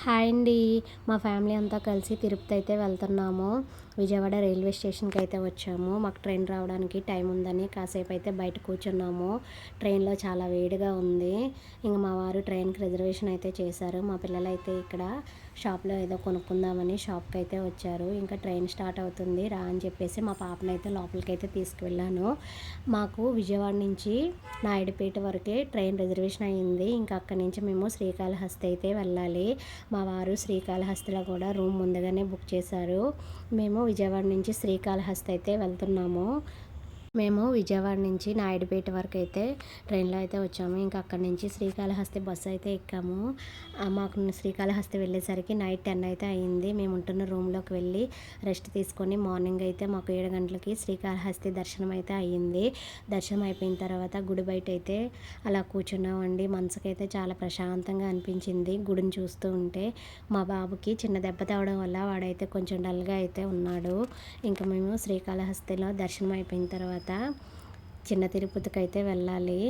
Hi అండి. మా family అంతా కలిసి తిరుపతి అయితే వెళ్తున్నాము. విజయవాడ రైల్వే స్టేషన్కి అయితే వచ్చాము. మాకు ట్రైన్ రావడానికి టైం ఉందని కాసేపు అయితే బయట కూర్చున్నాము. ట్రైన్లో చాలా వేడిగా ఉంది. ఇంకా మా వారు ట్రైన్కి రిజర్వేషన్ అయితే చేశారు. మా పిల్లలు అయితే ఇక్కడ షాప్లో ఏదో కొనుక్కుందామని షాప్కి అయితే వచ్చారు. ఇంకా ట్రైన్ స్టార్ట్ అవుతుంది. రా అని చెప్పేసి మా పాపను అయితే లోపలికి అయితే తీసుకువెళ్ళాను. మాకు విజయవాడ నుంచి నాయుడుపేట వరకే ట్రైన్ రిజర్వేషన్ అయ్యింది ఇంకా అక్కడి నుంచి మేము శ్రీకాళహస్తి అయితే వెళ్ళాలి. మా వారు శ్రీకాళహస్తిలో కూడా రూమ్ ముందుగానే బుక్ చేశారు. మేము విజయవాడ నుంచి శ్రీకాళహస్తి అయితే వెళ్తున్నాము. మేము విజయవాడ నుంచి నాయుడుపేట వరకు అయితే ట్రైన్లో అయితే వచ్చాము. ఇంకా అక్కడి నుంచి శ్రీకాళహస్తి బస్సు అయితే ఎక్కాము. మాకు శ్రీకాళహస్తి వెళ్ళేసరికి నైట్ టెన్ అయితే అయింది. మేము ఉంటున్న రూమ్లోకి వెళ్ళి రెస్ట్ తీసుకొని మార్నింగ్ అయితే మాకు ఏడు గంటలకి శ్రీకాళహస్తి దర్శనం అయితే అయ్యింది. దర్శనం అయిపోయిన తర్వాత గుడి బయట అయితే అలా కూర్చున్నామండి. మనసుకైతే చాలా ప్రశాంతంగా అనిపించింది గుడిని చూస్తూ ఉంటే. మా బాబుకి చిన్న దెబ్బ తేవడం వల్ల వాడైతే కొంచెం డల్గా అయితే ఉన్నాడు. ఇంకా మేము శ్రీకాళహస్తిలో దర్శనం అయిపోయిన తర్వాత తర్వాత చిన్న తిరుపతికి అయితే వెళ్ళాలి.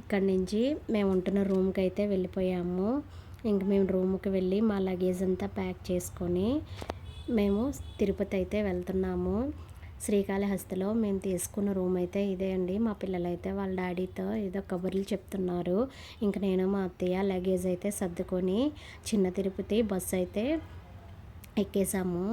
ఇక్కడ నుంచి మేము ఉంటున్న రూమ్కి అయితే వెళ్ళిపోయాము. ఇంక మేము రూమ్కి వెళ్ళి మా లగేజ్ అంతా ప్యాక్ చేసుకొని మేము తిరుపతి అయితే వెళ్తున్నాము. శ్రీకాళహస్తిలో మేము తీసుకున్న రూమ్ అయితే ఇదే అండి. మా పిల్లలు అయితే వాళ్ళ డాడీతో ఏదో కబుర్లు చెప్తున్నారు. ఇంక నేను మా అత్తయ్య లగేజ్ అయితే సర్దుకొని చిన్న తిరుపతి బస్సు అయితే ఎక్కేసాము.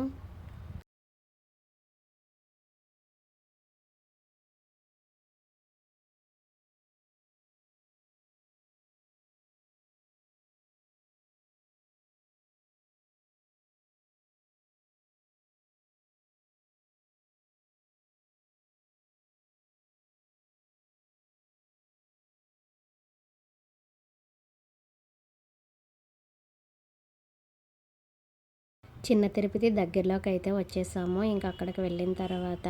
చిన్న తిరుపతి దగ్గరలోకి అయితే వచ్చేసాము. ఇంకా అక్కడికి వెళ్ళిన తర్వాత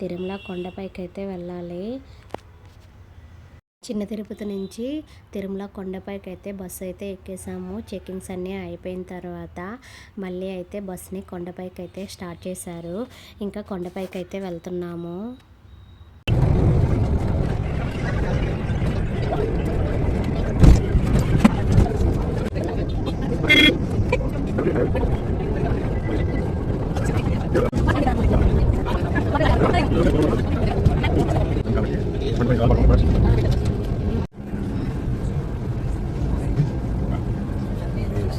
తిరుమల కొండపైకి అయితే వెళ్ళాలి. చిన్న తిరుపతి నుంచి తిరుమల కొండపైకి అయితే బస్సు అయితే ఎక్కేసాము. చెకింగ్స్ అన్నీ అయిపోయిన తర్వాత మళ్ళీ అయితే బస్ని కొండపైకి అయితే స్టార్ట్ చేశారు. ఇంకా కొండపైకి అయితే వెళ్తున్నాము.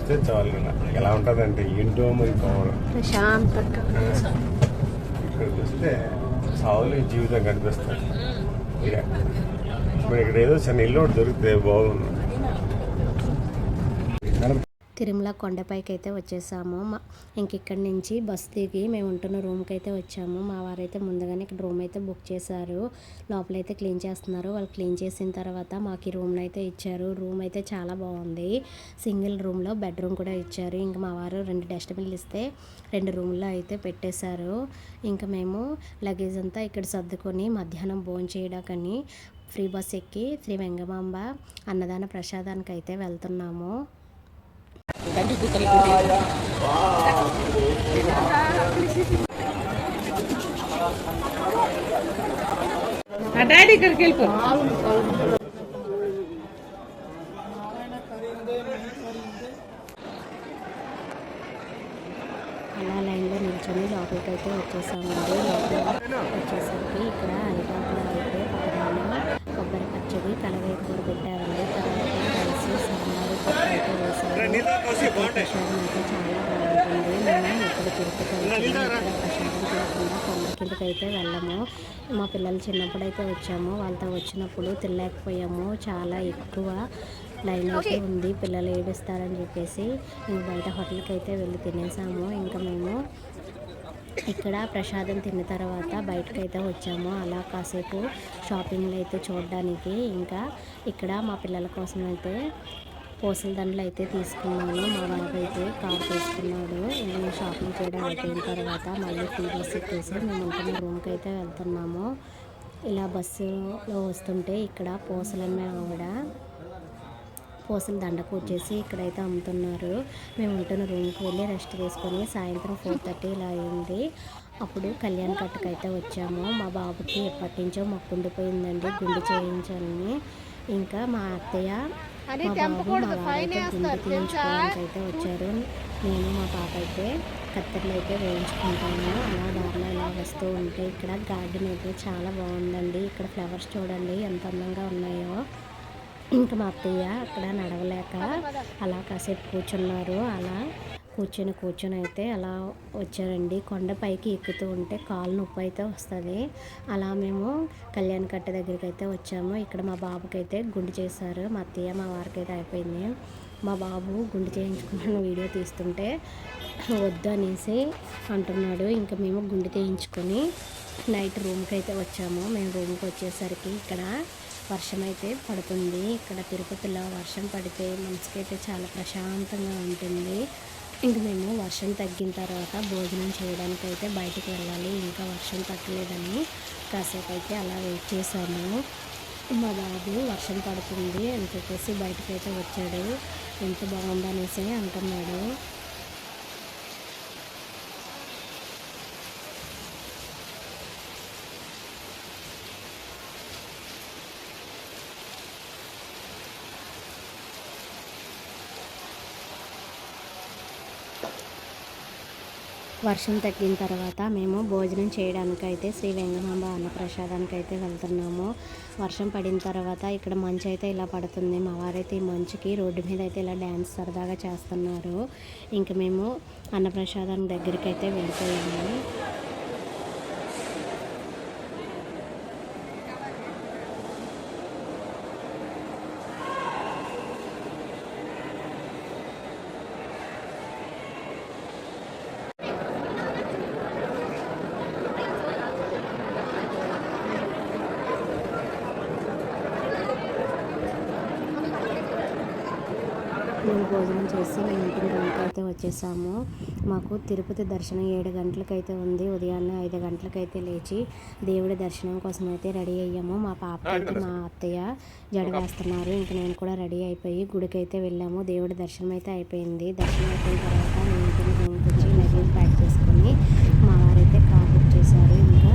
ఇస్తే చాలు ఎలా ఉంటుందంటే ఏంటో మరి ప్రశాంతంగా ఇక్కడ చూస్తే సావులు జీవితం కనిపిస్తుంది. ఇక. ఇప్పుడు ఇక్కడ ఏదో చిన్న ఇల్లు ఒకటి దొరికితే బాగుంది తిరుమల కొండపైకి అయితే వచ్చేసాము. మా ఇంక ఇక్కడి నుంచి బస్ దిగి మేము ఉంటున్న రూమ్కి అయితే వచ్చాము. మా వారైతే ముందుగానే ఇక్కడ రూమ్ అయితే బుక్ చేశారు. లోపలైతే క్లీన్ చేస్తున్నారు. వాళ్ళు క్లీన్ చేసిన తర్వాత మాకు ఈ రూమ్ని అయితే ఇచ్చారు. రూమ్ అయితే చాలా బాగుంది. సింగిల్ రూమ్లో బెడ్రూమ్ కూడా ఇచ్చారు. ఇంకా మా వారు రెండు డస్ట్బిన్లు ఇస్తే రెండు రూమ్లో అయితే పెట్టేశారు. ఇంకా మేము లగేజ్ అంతా ఇక్కడ సర్దుకొని మధ్యాహ్నం భోజనం చేయడాకని ఫ్రీ బస్ ఎక్కి శ్రీ వెంగమాంబ అన్నదాన ప్రసాదానికి అయితే వెళ్తున్నాము. డాడీ ఇక్కడికి వెళ్ళిపో అలా లైన్లో నిల్చొని లోపలికి అయితే వచ్చేసామండి లోపల వచ్చేసరికి ఇక్కడ అరిటాకులో అయితే పక్కన కొబ్బరి పచ్చడి కలవేయ కూర పెట్టారండి తర్వాత రైస్ సాంబారు పప్పు అయితే వేశారు ప్రసాదం అయితే చాలా బాగుంటుంది మేము ఇక్కడ తిరుపతి వెళ్తున్నాం ఇక్కడ ప్రసాదం తినకుండా కొండ కిందకి అయితే వెళ్ళము. మా పిల్లలు చిన్నప్పుడు అయితే వచ్చాము. వాళ్ళతో వచ్చినప్పుడు తినలేకపోయాము. చాలా ఎక్కువ లైన్ అయితే ఉంది. పిల్లలు ఏడుస్తారని చెప్పేసి ఇంక బయట హోటల్కి అయితే వెళ్ళి తినేసాము. ఇంకా మేము ఇక్కడ ప్రసాదం తిన్న తర్వాత బయటకు అయితే వచ్చాము. అలా కాసేపు షాపింగ్లు అయితే చూడడానికి. ఇంకా ఇక్కడ మా పిల్లల కోసం అయితే పూసల దండలు అయితే తీసుకున్నాను. మా బాబు అయితే కార్ తీసుకున్నాడు. నేను షాపింగ్ చేయడం అయిపోయిన తర్వాత మళ్ళీ ఫ్రీ బస్ ఎక్కేసి మేము ఉంటున్న రూమ్కి అయితే వెళ్తున్నాము. ఇలా బస్సులో వస్తుంటే ఇక్కడ పూసలన్న ఆవిడ పూసల దండకు వచ్చేసి ఇక్కడైతే అమ్ముతున్నారు. మేము ఉంటున్న రూమ్కి వెళ్ళి రెస్ట్ చేసుకొని సాయంత్రం ఫోర్ థర్టీ ఇలా అయింది. అప్పుడు కళ్యాణ్ కట్టుకు అయితే వచ్చాము. మా బాబుకి ఎప్పటి నుంచో మొక్కుండిపోయిందండి గుండు చేయించాలని ఇంకా మా అత్తయ్య మా వారైతే గుండు తీయించుకోవడానికి అయితే వచ్చారు. నేను మా పాప అయితే కత్తెరలు అయితే వేయించుకుంటాము. అలా దారిలో ఇలా వస్తూ ఉంటే ఇక్కడ గార్డెన్ అయితే చాలా బాగుందండి. ఇక్కడ ఫ్లవర్స్ చూడండి ఎంత అందంగా ఉన్నాయో. ఇంకా మా అత్తయ్య అక్కడ నడవలేక అలా కాసేపు కూర్చున్నారు. అలా కూర్చొని కూర్చొని అయితే అలా వచ్చారండి. కొండ పైకి ఎక్కుతూ ఉంటే కాలు నొప్పి అయితే వస్తుంది. అలా మేము కళ్యాణ కట్ట దగ్గరికి అయితే వచ్చాము. ఇక్కడ మా బాబుకి అయితే గుండు చేశారు. మా అత్తయ్య మా వారికి అయితే అయిపోయింది. మా బాబు గుండు చేయించుకున్న వీడియో తీస్తుంటే వద్దు అనేసి అంటున్నాడు. ఇంకా మేము గుండు చేయించుకొని నైట్ రూమ్కి అయితే వచ్చాము. మేము రూమ్కి వచ్చేసరికి ఇక్కడ వర్షం అయితే పడుతుంది. ఇక్కడ తిరుపతిలో వర్షం పడితే మనసుకి అయితే చాలా ప్రశాంతంగా ఉంటుంది. ఇంక మేము వర్షం తగ్గిన తర్వాత భోజనం చేయడానికి అయితే బయటికి వెళ్ళాలి. ఇంకా వర్షం తగ్గలేదని కాసేపు అయితే అలా వెయిట్ చేశాము. మా బాబు వర్షం పడుతుంది అని చెప్పేసి బయటకు అయితే వచ్చాడు. ఎంత బాగుందనేసి అంటున్నాడు. వర్షం తగ్గిన తర్వాత మేము భోజనం చేయడానికైతే శ్రీ వెంగమాంబ అన్నప్రసాదానికి అయితే వెళ్తున్నాము. వర్షం పడిన తర్వాత ఇక్కడ మంచు అయితే ఇలా పడుతుంది. మా వారైతే ఈ మంచుకి రోడ్డు మీద అయితే ఇలా డ్యాన్స్ సరదాగా చేస్తున్నారు. ఇంక మేము అన్నప్రసాదం దగ్గరికి అయితే వెళ్ళిపోయాము. మేము భోజనం చేసి మేము ఇంటికి రూమ్కి అయితే వచ్చేసాము. మాకు తిరుపతి దర్శనం ఏడు గంటలకైతే ఉంది. ఉదయాన్నే ఐదు గంటలకైతే లేచి దేవుడి దర్శనం కోసం అయితే రెడీ అయ్యాము. మా పాపకి మా అత్తయ్య జడ వేస్తున్నారు. ఇంక నేను కూడా రెడీ అయిపోయి గుడికి అయితే వెళ్ళాము. దేవుడి దర్శనం అయితే అయిపోయింది. దర్శనం అయిపోయిన తర్వాత మేము ఇంటికి రూమ్కి వచ్చి లగేజ్ ప్యాక్ చేసుకొని మా వారైతే కార్ బుక్ చేశారు ఇంకా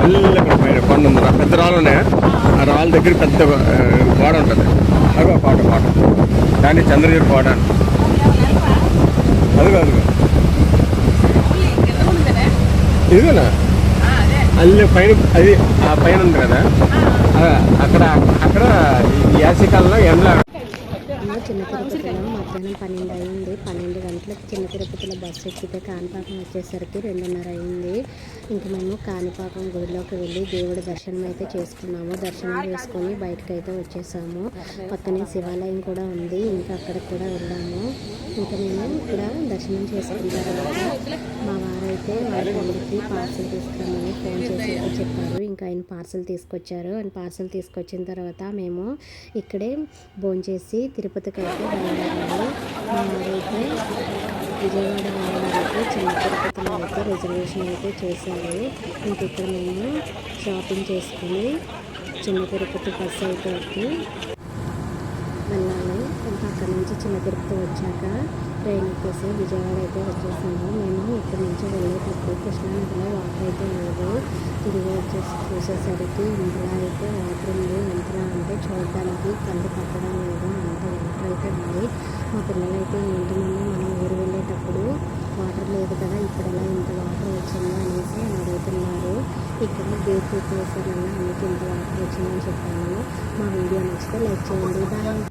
మళ్ళీ అక్కడ పైన కొండ ఉంది రా. పెద్ద రాళ్ళు ఉన్నాయా ఆ రాళ్ళ దగ్గర పెద్ద గోడ ఉంటుంది. అదిగో పాట పాట. దాన్ని చంద్రగిరి అని. అదిగో అదిగో. ఇదిగోనా అల్లి పైన అది ఆ పైన ఉంది కదా? అక్కడ అక్కడ ఈ యాసికాలంలో ఎండ చిన్న తిరుపతిలో మధ్యాహ్నం పన్నెండు అయింది. పన్నెండు గంటలకు చిన్న తిరుపతిలో బస్సు ఎక్కితే కాణిపాకం వచ్చేసరికి రెండున్నర అయింది. ఇంక మేము కాణిపాకం గుడిలోకి వెళ్ళి దేవుడి దర్శనం అయితే చేసుకున్నాము. దర్శనం చేసుకొని బయటకు అయితే వచ్చేసాము. పక్కనే శివాలయం కూడా ఉంది. ఇంకా అక్కడికి కూడా వెళ్ళాము. ఇంకా మేము ఇక్కడ దర్శనం చేసుకున్న తర్వాత మా అయితే వాళ్ళ తమ్ముడికి పార్సల్ తీసుకురామని ఫోన్ చేసి చెప్పారు. ఇంకా ఆయన పార్సల్ తీసుకొచ్చారు. ఆయన పార్సల్ తీసుకొచ్చిన తర్వాత మేము ఇక్కడే భోంచేసి తిరుపతికి అయితే వెళ్ళాము అయితే విజయవాడ వెళ్ళడానికి చిన్న తిరుపతిలో అయితే రిజర్వేషన్ అయితే చేశారు ఇంక ఇక్కడ మేము షాపింగ్ చేసుకుని చిన్న తిరుపతి బస్సు అయితే ఎక్కి వెళ్ళాలి అక్కడి నుంచి చిన్న తిరుపతి వచ్చాక ట్రైన్ ఎక్కేసి విజయవాడ అయితే వచ్చేసాము. మేము ఇక్కడి నుంచి వెళ్ళేటప్పుడు కృష్ణానదిలో వాటర్ అయితే లేదు. తిరిగి వచ్చేసి చూసేసరికి ఇంతలా అయితే వాటర్ ఉంది. ఎంతలా అంటే చూడడానికి కళ్ళు పట్టడం లేదు. అంత వాటర్ అయితే ఉంది. మా పిల్లలైతే అయితే ఏంటి మమ్మీ మనం ఊరు వెళ్ళేటప్పుడు వాటర్ లేదు కదా ఇప్పుడు ఎలా ఇంత వాటర్ వచ్చింది అనేసి అని అడుగుతున్నారు. ఇక్కడ గేట్ పెట్టేసారన్నా అందుకు ఇంత వాటర్ వచ్చిందని చెప్పాను మా వీడియో నచ్చితే లైక్ చేయండి. బాయ్.